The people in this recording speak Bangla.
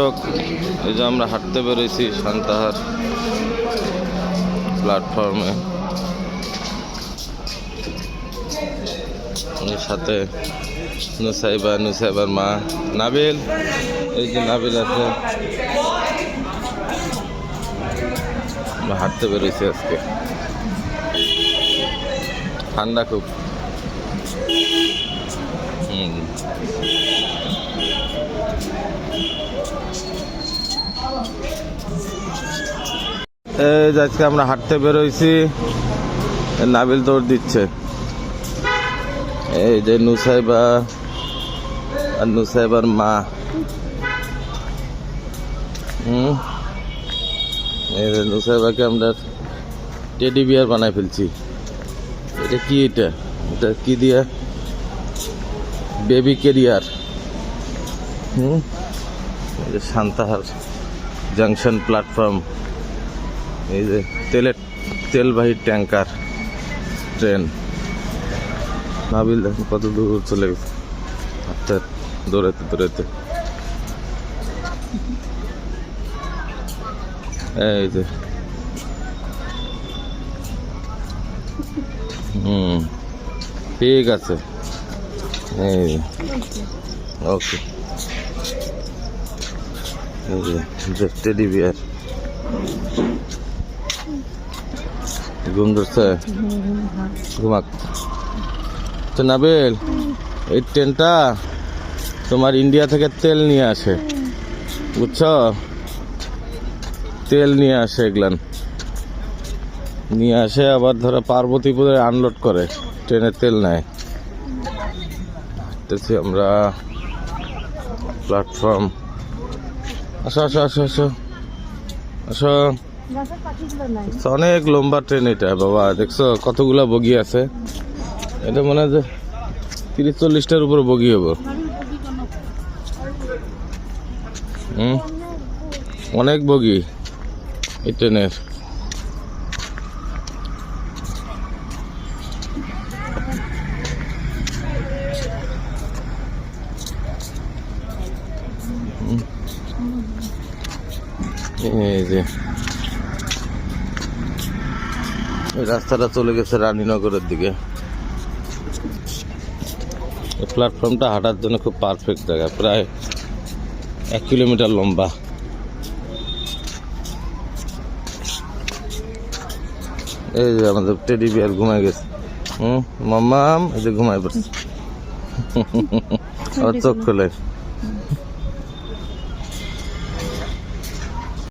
দর্শক এই যে আমরা হাঁটতে বেরোইছি সান্তাহার প্ল্যাটফর্মে সাথে নুসাইবা, নুসাইবার মা নাবিল, এই যে নাবিল আছে। আমরা হাঁটতে বেরোইছি আজকে। ঠান্ডা খুব। হুম। এই যে আজকে আমরা হাঁটতে বেরোইছি। নাবিল দৌড় দিচ্ছে। এই যে নুসাইবা আর নুসাইবার মা। হুম? এই যে নুসাইবাকে আমরা টেডি বিয়ার বানাই ফেলছি। এটা কি এটা? এটা কি দিয়া? Baby carrier. হুম? Santahar junction platform. এই যে তেলের, তেলবাহী ট্যাঙ্কার, ট্রেন। নাবিল দেখুন কত দূর চলে গেছে। হাঁটতে, দৌড়াতে দৌড়াতে। এই যে। হুম, ঠিক আছে। এই ওকে। এই যে টেডি বিয়ার ঘুম ধরছে? ঘুমাক। তো নাবেল, এই ট্রেনটা তোমার ইন্ডিয়া থেকে তেল নিয়ে আসে। বুঝছ? তেল নিয়ে আসে এগুলান। নিয়ে আসে আবার ধরো পার্বতীপুরে আনলোড করে ট্রেনে তেল নেয়। হাঁটতেছি আমরা প্ল্যাটফর্ম। আসো আসো আসো আসো। আসো। অনেক লম্বা ট্রেন এটা, বাবা, দেখছ? কতগুলা বগি আছে? এটা মনে হয় যে তিরিশ চল্লিশটার উপর বগি হব। অনেক বগি এই ট্রেনের। এই যে। এই রাস্তাটা চলে গেছে রানীনগরের দিকে। এই প্ল্যাটফর্মটা হাঁটার জন্য খুব পারফেক্ট জায়গা প্রায় এক কিলোমিটার লম্বা। এই যে আমাদের টেডি বিয়ার ঘুমায় গেছে। হুম মাম্মাম এই যে ঘুমায় পড়ছে। আবার চোখ খোলে।